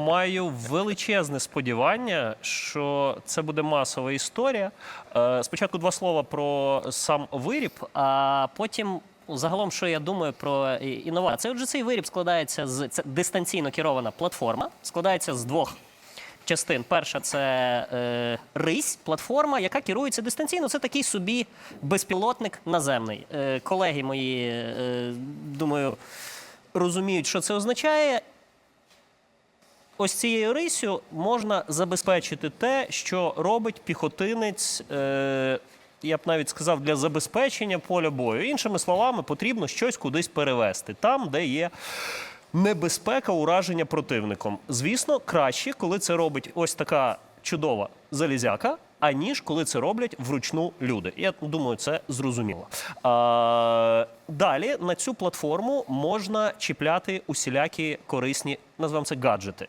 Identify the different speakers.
Speaker 1: Маю величезне сподівання, що це буде масова історія. Е, Спочатку два слова про сам виріб, а потім. Загалом, що я думаю про інновації. Отже цей виріб складається з це дистанційно керована платформа, складається з двох частин. Перша це е, рись, платформа, яка керується дистанційно. Це такий собі безпілотник наземний. Е, колеги мої, е, думаю, розуміють, що це означає. Ось цією рисю можна забезпечити те, що робить піхотинець. Е, я б навіть сказав, для забезпечення поля бою. Іншими словами, потрібно щось кудись перевести, там, де є небезпека ураження противником. Звісно, краще, коли це робить ось така чудова залізяка, аніж коли це роблять вручну люди. Я думаю, це зрозуміло. А, далі на цю платформу можна чіпляти усілякі корисні, називаємо це гаджети.